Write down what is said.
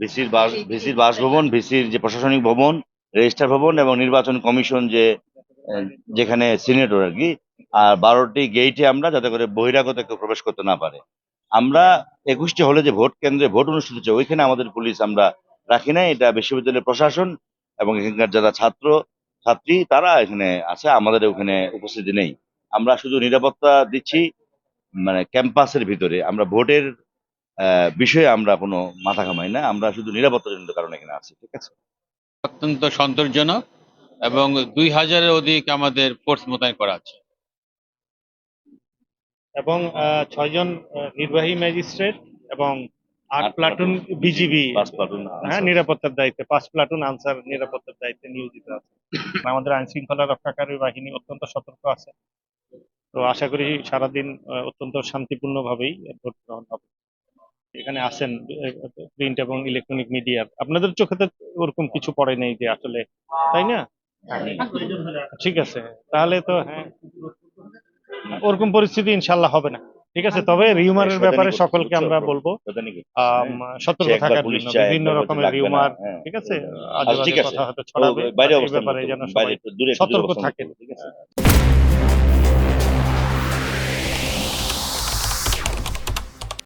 ভিসির বাস ভিসির বাসভবন ভিসির যে প্রশাসনিক ভবন রেজিস্টার ভবন এবং নির্বাচন কমিশন যে যেখানে সিনেটর আর কি আর বারোটি গেইটে আমরা যাতে করে বহিরাগত কেউ প্রবেশ করতে না পারে। আমরা একুশটি হলে যে ভোট কেন্দ্রে ভোট অনুষ্ঠিত হচ্ছে ওইখানে আমাদের পুলিশ আমরা রাখি না এটা বিশ্ববিদ্যালয়ের প্রশাসন এবং এখানকার যারা ছাত্র ছাত্রী তারা এখানে আছে আমাদের ওখানে উপস্থিতি নেই। আমরা শুধু নিরাপত্তা দিচ্ছি মানে ক্যাম্পাসের ভিতরে। আমরা ভোটের বিষয়ে আমরা কোনো মাথা ঘামাই না। আমরা শুধু নিরাপত্তাজনিত কারণে এখানে আছি ঠিক আছে? অত্যন্ত সন্তোষজনক এবং দুই হাজারের অধিক আমাদের ফোর্স মোতায়েন করা আছে। এবং আহ, ছয়জন নির্বাহী ম্যাজিস্ট্রেট এবং আট প্লাটুন বিজিবি। পাঁচ প্লাটুন হ্যাঁ নিরাপত্তার দায়িত্বে পাঁচ প্লাটুন আনসার নিরাপত্তার দায়িত্বে নিয়োজিত আছে। আমাদের আইন শৃঙ্খলা রক্ষাকারী বাহিনী অত্যন্ত সতর্ক আছে। তো আশা করি সারাদিন আহ, অত্যন্ত শান্তিপূর্ণ ভাবেই ভোট গ্রহণ হবে। এখানে আছেন প্রিন্ট এবং ইলেকট্রনিক মিডিয়ার আপনাদের চোখে তো ওরকম কিছু পড়ে নেই যে আসলে তাই না? ঠিক আছে তাহলে তো হ্যাঁ ওরকম পরিস্থিতি ইনশাল্লাহ হবে না ঠিক আছে? তবে রিউমারের ব্যাপারে সকলকে আমরা বলব শয়তানি সতর্ক থাকার জন্য বিভিন্ন রকমের রিউমার হ্যাঁ। ঠিক আছে? আচ্ছা, ঠিক আছে। কথা হয়তো ছড়াবে ব্যাপারে যেন সতর্ক থাকেন। ঠিক আছে?